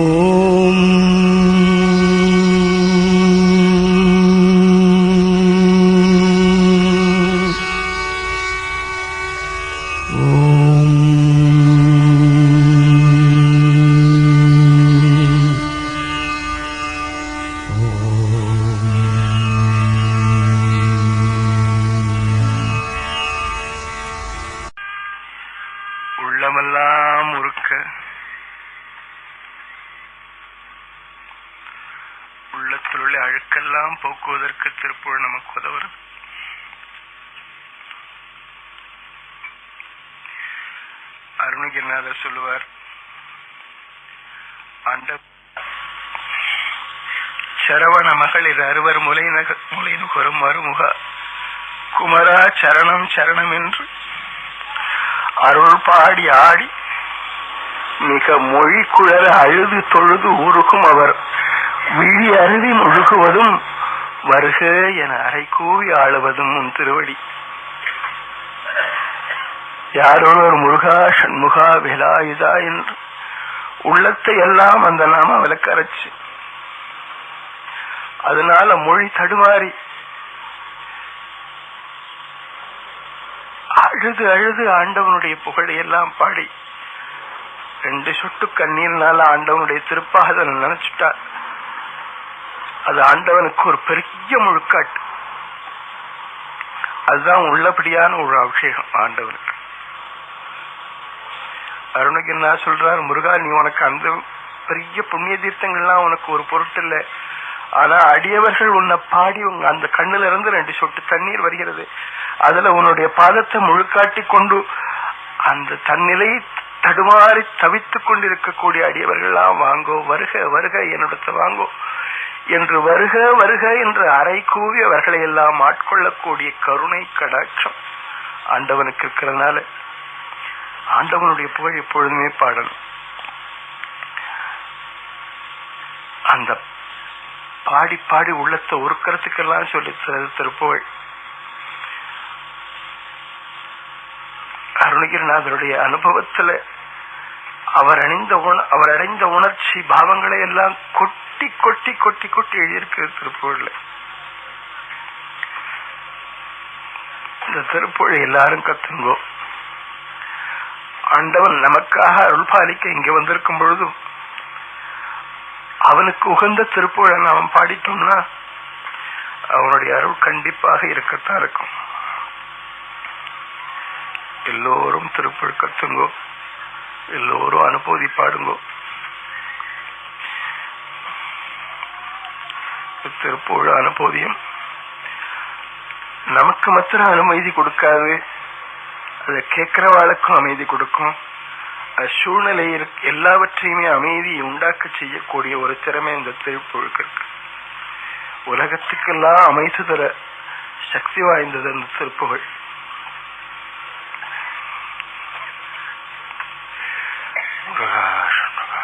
Oh. எல்லாம் போக்குவதற்கு திருப்பூர் நமக்கு உதவுறது அருணகிரிநாதர் சொல்லுவார் அந்த சரவண மகளிர் அறுவர் முலை நக முலை நுகரும் மறுமுக குமரா சரணம் சரணம் என்று அருள் பாடி ஆடி மிக மொழி குழற அழுது தொழுது உருகும் அவர் விழி அருவி முழுகுவதும் வருக என அரை கூவி ஆளுவதும் உன் திருவடி. யாரொருவர் முருகா சண்முகா விலாயுதா என்று உள்ளத்தை எல்லாம் அந்த நாம விளக்கரைச்சு. அதனால மொழி தடுமாறி. அழுது அழுது ஆண்டவனுடைய புகழை எல்லாம் பாடி. ரெண்டு சொட்டு கண்ணீர்னால ஆண்டவனுடைய திருப்பாக நினைச்சுட்டார். அது ஆண்டவனுக்கு ஒரு பெரிய முழுக்காட்டு. அதுதான் உள்ளபடியான ஒரு அபிஷேகம் ஆண்டவனுக்கு. அருணகிரினா சொல்றார்? முருகா நீ உனக்கு அந்த பெரிய புண்ணிய தீர்த்தங்கள்லாம் உனக்கு ஒரு பொருட்டு இல்லை ஆனா அடியவர்கள் உன்னை பாடி உங்க அந்த கண்ணுல இருந்து ரெண்டு சொட்டு தண்ணீர் வருகிறது. அதுல உன்னுடைய பாதத்தை முழுக்காட்டி கொண்டு அந்த தன்னிலை தடுமாறி தவித்துக் கொண்டிருக்கக்கூடிய அடியவர்கள்லாம் வாங்கோ வருக வருக என்னிடத்தை வாங்கோ. என்று வருக வருக என்று அரை கூவி அவர்களை எல்லாம் ஆட்கொள்ளக்கூடிய கருணை கடாட்சம் ஆண்டவனுக்கு இருக்கிறதுனால ஆண்டவனுடைய புகழ் எப்பொழுதுமே பாடணும் அந்த பாடி பாடி உள்ளத்தை உருக்கிறதுக்கெல்லாம் சொல்லி தருது திருப்புகழ் அருணகிரிநாதருடைய அனுபவத்துல அவர் அணிந்த உண அவர் அடைந்த உணர்ச்சி பாவங்களை எல்லாம் கொட்டி கொட்டி கொட்டி கொட்டி எழுதியிருக்கு திருப்புகழ்ல இந்த திருப்பூழி எல்லாரும் கத்துங்கோ. ஆண்டவன் நமக்காக அருள் பாலிக்க இங்க வந்திருக்கும் பொழுதும் அவனுக்கு உகந்த திருப்புழன் நாம் பாடிட்டோம்னா அவனுடைய அருள் கண்டிப்பாக இருக்கத்தான் இருக்கும். எல்லோரும் திருப்புகழ் கத்துங்கோ. எல்லோரும் அனுபூதி பாடுங்கோ திருப்பூழ அனுபூதியம் நமக்கு மாத்திரம் அனுமதி கொடுக்காது. அதை கேட்கிறவாளுக்கும் அமைதி கொடுக்கும். அது சூழ்நிலை எல்லாவற்றையுமே அமைதியை உண்டாக்க செய்யக்கூடிய ஒரு திறமை இந்த திருப்புழுக்கு இருக்கு. உலகத்துக்கெல்லாம் அமைத்து தர சக்தி வாய்ந்தது அந்த திருப்புகள் முருகா, சண்முகா.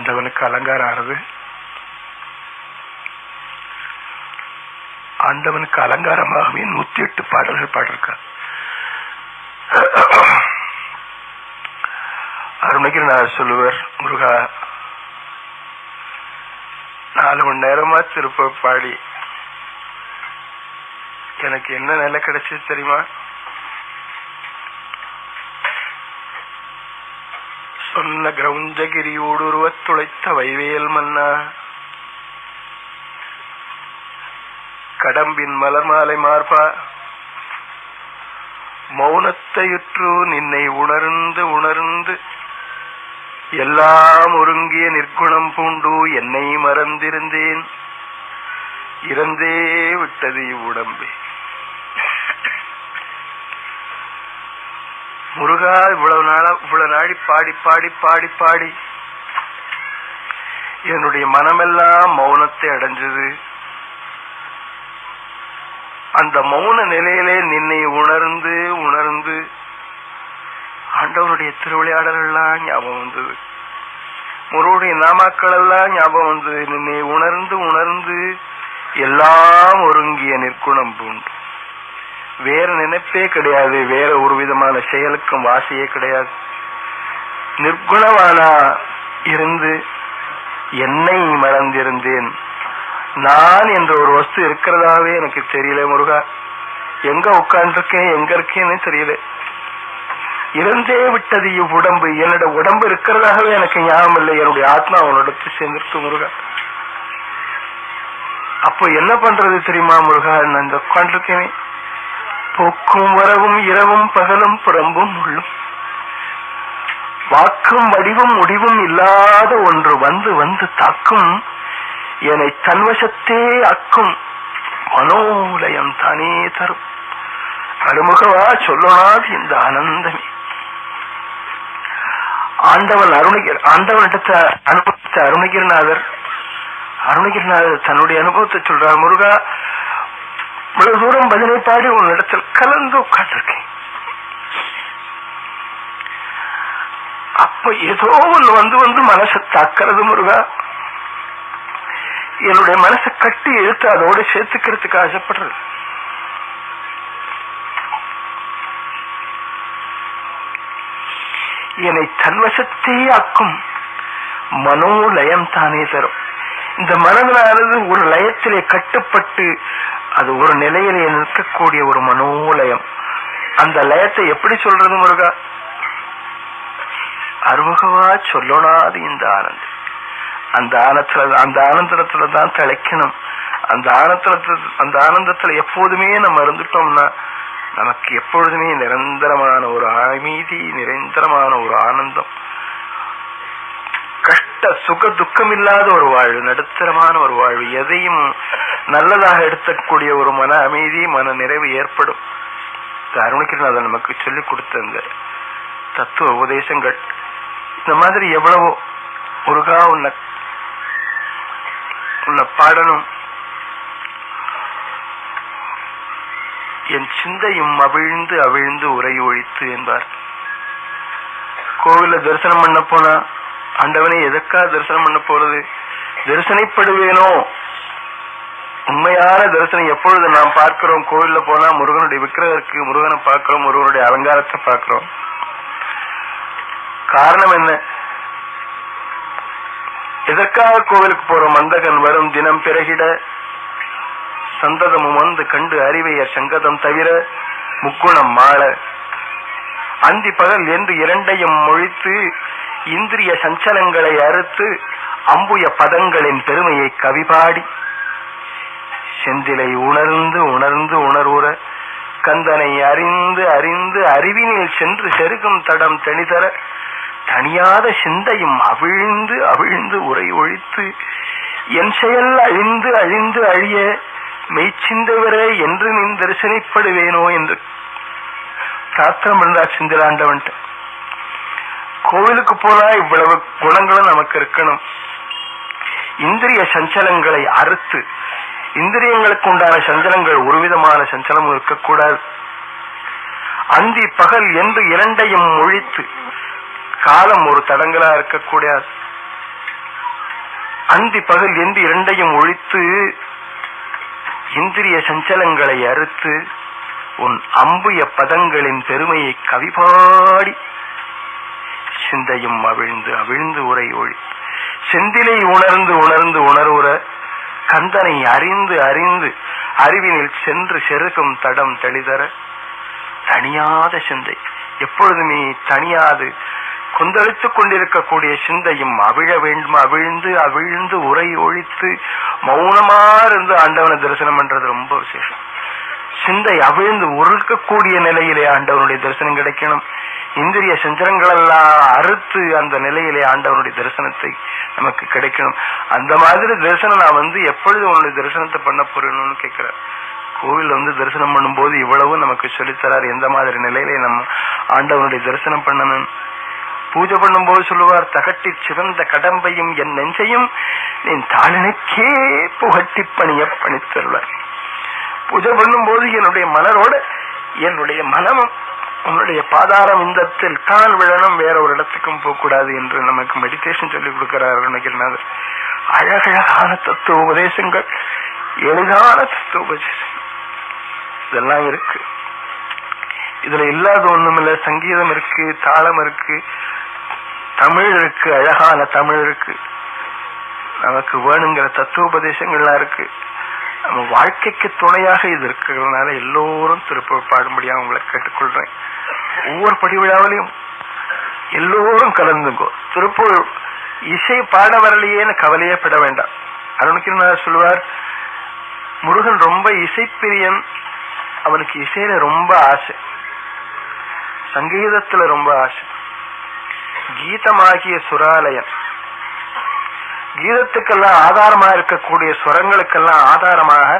ஆண்டவனுக்கு அலங்காரம் ஆறுது ஆண்டவனுக்கு அலங்காரமாகவே நூத்தி எட்டு பாடல்கள் பாடிருக்கார் அருணகிரிநாதர் சொல்லுவர் முருகா நாலு மணி நேரமா திருப்ப பாடி எனக்கு என்ன நிலை கிடைச்சது தெரியுமா? சொன்ன கிரௌஞ்சகிரியோடு ஊடுருவத் துளைத்த வைவேல் மன்னா. கடம்பின் மலர் மாலை மார்பா. மௌனத்தையுற்று நின்னை உணர்ந்து உணர்ந்து எல்லாம் ஒருங்கிய நிற்குணம் பூண்டு என்னை மறந்திருந்தேன். இறந்தே விட்டது இவ்வுடம்பே. முருகா இவ்வளவு நாளா இவ்வளவு நாடி பாடி பாடி பாடி பாடி. என்னுடைய மனமெல்லாம் மௌனத்தை அடைஞ்சது. அந்த மௌன நிலையிலே நின்னை உணர்ந்து உணர்ந்து ஆண்டவனுடைய திருவிளையாடலெல்லாம் ஞாபகம் வந்தது. முருடைய நாமாக்கள் எல்லாம் ஞாபகம் வந்தது. நின்னை உணர்ந்து உணர்ந்து எல்லாம் ஒருங்கிய நிற்குணம் பூண்டு. வேற நினைப்பே கிடையாது வேற ஒரு விதமான செயலுக்கும் வாசையே கிடையாது. நிர்குணவானா இருந்து என்னை மறந்திருந்தேன். நான் என்ற ஒரு வஸ்து இருக்கிறதாவே எனக்கு தெரியல முருகா. எங்க உட்கார்ந்துருக்கேன் எங்க இருக்கேன்னு தெரியல. இருந்தே விட்டது இவ்வுடம்பு. என்னோட உடம்பு இருக்கிறதாகவே எனக்கு ஞாபகம் இல்லை. என்னுடைய ஆத்மா அவனோடத்து சேர்ந்திருக்கு முருகா. அப்போ என்ன பண்றது தெரியுமா முருகா? நான் இந்த உட்காந்துருக்கேனே போக்கும் வரவும் இரவும் பகலும் புறம்பும் உள்ளும். வாக்கும் வடிவும் முடிவும் இல்லாத ஒன்று வந்து வந்து தாக்கும். என்னை தன்வசத்தே அக்கும் மனோலயம் தானே தரும். அருமுகவா சொல்லனாது இந்த ஆனந்தமே. ஆண்டவன் அருணகிர் ஆண்டவனிடத்த அனுபவித்த அருணகிரிநாதர் அருணகிரிநாதர் தன்னுடைய அனுபவத்தை சொல்றார் முருகா இவ்வளவு தூரம் பதிலை பாடி உன்னிடத்தில் கலந்து உட்காந்துருக்கேன் அப்ப ஏதோ ஒண்ணு வந்து வந்து மனசை தாக்கிறது முருகா. என்னுடைய மனசை கட்டி இழுத்து அதோட சேர்த்துக்கிறதுக்கு ஆசைப்படுறது. என்னை தன்வசத்தே ஆக்கும் மனோலயம் தானே தரும். இந்த மனதினானது ஒரு லயத்திலே கட்டுப்பட்டு அது ஒரு நிலையிலே நிற்கக்கூடிய ஒரு மனோலயம். அந்த லயத்தை எப்படி சொல்றது முருகா? அருமுகவா சொல்லனாது இந்த ஆனந்த். அந்த ஆனத்துல அந்த ஆனந்தத்துல தான் திளைக்கணும். அந்த ஆனந்தத்துல அந்த ஆனந்தத்துல எப்போதுமே நம்ம இருந்துட்டோம்னா நமக்கு எப்பொழுதுமே நிரந்தரமான ஒரு அமைதி நிரந்தரமான ஒரு ஆனந்தம். கஷ்ட சுக துக்கம் இல்லாத ஒரு வாழ்வு நடுத்தரமான ஒரு வாழ்வு. எதையும் நல்லதாக எடுத்துக்கூடிய ஒரு மன அமைதி மன நிறைவு ஏற்படும். அருணகிரிநாதன் நமக்கு சொல்லிக் கொடுத்த இந்த தத்துவ உபதேசங்கள் இந்த மாதிரி எவ்வளவோ முருகா உன்னை உன்னை பாடணும். என் சிந்தையும் அவிழ்ந்து அவிழ்ந்து உரை ஒழித்து என்பார். கோவில தரிசனம் பண்ண போனா ஆண்டவனை எதற்கா தரிசனம் பண்ண போறது? தரிசனைப்படுவேனோ? உண்மையான தரிசனம் எப்பொழுது நாம் பார்க்கிறோம்? கோவில்ல போனா முருகனுடைய விக்கிரகம் இருக்கு முருகனை பார்க்கிறோம் முருகனுடைய அலங்காரத்தை பார்க்கிறோம். காரணம் என்ன? எதற்காக கோவிலுக்கு போறோம்? மந்தகன் வரும் தினம் பிறகிட சந்ததமும் வந்து கண்டு அறிவைய சங்கதம் தவிர முக்குணம் மாள. அந்தி பகல் என்று இரண்டையும் மொழித்து இந்திரிய சஞ்சலங்களை அறுத்து அம்புய பதங்களின் பெருமையை கவிபாடி. செந்திலை உணர்ந்து உணர்ந்து உணர்வுற கந்தனை அறிந்து அறிந்து அறிவினில் சென்று செருகும் தடம் தெளிதர தனியாத சிந்தையும் அவிழ்ந்து அவிழ்ந்து உரை ஒழித்து என் செயல் அழிந்து அழிந்து அழிய மெய்ச்சிந்தவரே என்று நின் தரிசனிப்படுவேனோ என்று. பிரார்த்தனை பண்றார் சிந்திலாண்டவன்ட்டு. கோவிலுக்கு போனா இவ்வளவு குணங்களும் நமக்கு இருக்கணும். இந்திரிய சஞ்சலங்களை அறுத்து இந்திரியங்களுக்கு உண்டான சஞ்சலங்கள் ஒரு விதமான சஞ்சலமும் இருக்கக்கூடாது. அந்தி பகல் என்று இரண்டையும் ஒழித்து காலம் ஒரு தடங்களா இருக்கக்கூடாது. அந்தி பகல் என்று இரண்டையும் ஒழித்து இந்திரிய சஞ்சலங்களை அறுத்து உன் அம்புய பதங்களின் பெருமையை கவிபாடி சிந்தையும் அவிழ்ந்து அவிழ்ந்து உரை ஒழி. செந்திலை உணர்ந்து உணர்ந்து உணர்வுற கந்தனை அறிந்து அறிந்து அறிவினில் சென்று செருகும் தடம் தெளிதர தனியாத சிந்தை. எப்பொழுதுமே தனியாது கொந்தளித்துக் கொண்டிருக்கக்கூடிய சிந்தையும் அவிழ வேண்டும் அவிழ்ந்து அவிழ்ந்து உரை ஒழித்து மௌனமா இருந்து ஆண்டவனை தரிசனம் பண்றது ரொம்ப விசேஷம். சிந்தை அவிழ்ந்து உருக்கக்கூடிய நிலையிலே ஆண்டவனுடைய தரிசனம் கிடைக்கணும். இந்திரிய சஞ்சலங்கள் அறுத்து அந்த நிலையிலே ஆண்டவனுடைய தரிசனத்தை நமக்கு கிடைக்கணும். அந்த மாதிரி தரிசனம் நான் வந்து எப்பொழுது உன்னுடைய தரிசனத்தை பண்ண போறேன்னு கேட்கிறேன் கோவில் வந்து தரிசனம் பண்ணும்போது இவ்வளவு நமக்கு சொல்லித்தரார். எந்த மாதிரி நிலையிலே நம்ம ஆண்டவனுடைய தரிசனம் பண்ணணும்? பூஜை பண்ணும்போது சொல்லுவார் தகட்டி சிவந்த கடம்பையும் என் நெஞ்சையும் நீ தாளினுக்கே புகட்டி பணிய பணித்தருவார் பூஜை பண்ணும்போது என்னுடைய மலரோடு என்னுடைய மனமும் உன்னுடைய பாதாரம் இந்தத்தில் தான் விழணும் வேற ஒரு இடத்துக்கும் போகக்கூடாது என்று நமக்கு மெடிடேஷன் சொல்லிக் கொடுக்கிறார் நினைக்கிறேன் அழகழகான தத்துவ உபதேசங்கள் எளிதான தத்துவ உபதேசம் இதெல்லாம் இருக்கு. இதுல இல்லாத ஒண்ணுமில்ல. சங்கீதம் இருக்கு தாளம் இருக்கு தமிழ் இருக்கு அழகான தமிழ் இருக்கு. நமக்கு வேணுங்கிற தத்துவோபதேசங்கள்லாம் இருக்கு. நம்ம வாழ்க்கைக்கு துணையாக இது இருக்கிறதுனால எல்லோரும் திருப்பூர் பாடும்படியா உங்களை கேட்டுக்கொள்றேன். ஒவ்வொரு படி விழாவிலையும் எல்லோரும் கலந்துங்கோ திருப்பூர் இசை பாட வரலையேன்னு கவலையே பட வேண்டாம். அருணகிரிநாதர் சொல்லுவார் முருகன் ரொம்ப இசைப்பிரியன் அவனுக்கு இசையில ரொம்ப ஆசை. சங்கீதத்துல ரொம்ப ஆசை. கீதமாகிய சுராலயன். கீதத்துக்கெல்லாம் ஆதாரமா இருக்கக்கூடிய சுரங்களுக்கெல்லாம் ஆதாரமாக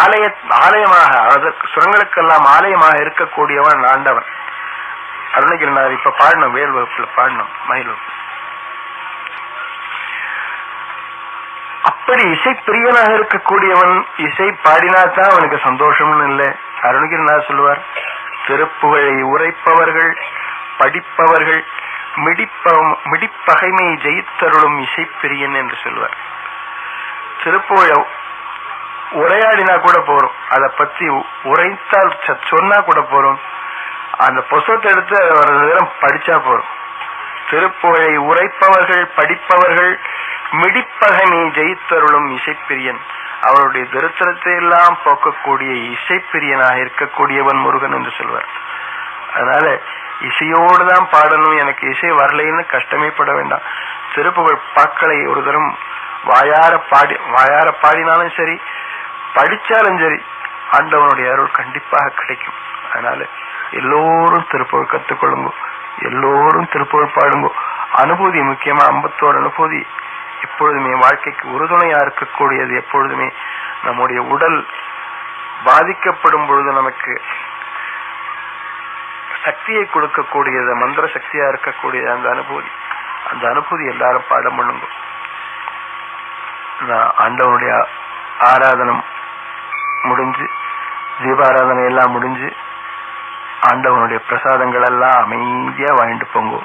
ஆலய ஆலயமாக சுரங்களுக்கெல்லாம் ஆலயமாக இருக்கக்கூடியவன் ஆண்டவன். அருணகிரிநாதர் இப்ப பாடணும் வேல் வகுப்புல பாடணும் மயில் வகுப்பு. அப்படி இசை பிரியனாக இருக்கக்கூடியவன் இசை பாடினாதான் அவனுக்கு சந்தோஷம்னு இல்லை. அருணகிரிநாதர் சொல்லுவார் திருப்புகழை உரைப்பவர்கள் படிப்பவர்கள் மிடிப்பகைமையை மிடிப்பகைமை ஜெயித்தருளும் இசைப்பிரியன் என்று சொல்வார். திருப்புகழ உரையாடினா கூட போறோம். அதை பத்தி உரைத்தால் ச- சொன்னா கூட போறோம். அந்த புஸ்தகத்தை எடுத்து அதை ஒரு நேரம் படிச்சா போறோம். திருப்புகழை உரைப்பவர்கள் படிப்பவர்கள் மிடிப்பகைமை ஜெயித்தருளும் இசைப்பிரியன். அவருடைய தரித்திரத்தை எல்லாம் போக்கக்கூடிய இசைப்பிரியனாக இருக்கக்கூடியவன் முருகன் என்று சொல்வார். அதனால இசையோடு தான் பாடணும். எனக்கு இசை வரலைன்னு கஷ்டமே பட வேண்டாம். திருப்புகழ் பாக்களை ஒரு தரம் வாயார பாடி வாயார பாடினாலும் சரி படிச்சாலும் சரி ஆண்டவனுடைய அருள் கண்டிப்பாக கிடைக்கும். அதனால எல்லோரும் திருப்புகழ் கத்துக்கொள்ளுங்க எல்லோரும் திருப்புகழ் பாடுங்க. அனுபூதி முக்கியமா அம்பத்தோட அனுபூதி எப்பொழுதுமே வாழ்க்கைக்கு உறுதுணையா இருக்கக்கூடியது எப்பொழுதுமே. நம்முடைய உடல் பாதிக்கப்படும் பொழுது நமக்கு சக்தியை கொடுக்கக்கூடியது மந்திர சக்தியா இருக்கக்கூடிய அந்த அனுபூதி. அந்த அனுபூதி எல்லாரும் பாடம் பண்ணுங்க. ஆண்டவனுடைய ஆராதனம் முடிஞ்சு தீபாராதனை எல்லாம் முடிஞ்சு ஆண்டவனுடைய பிரசாதங்கள் எல்லாம் அமைதியா வாங்கிட்டு போங்க.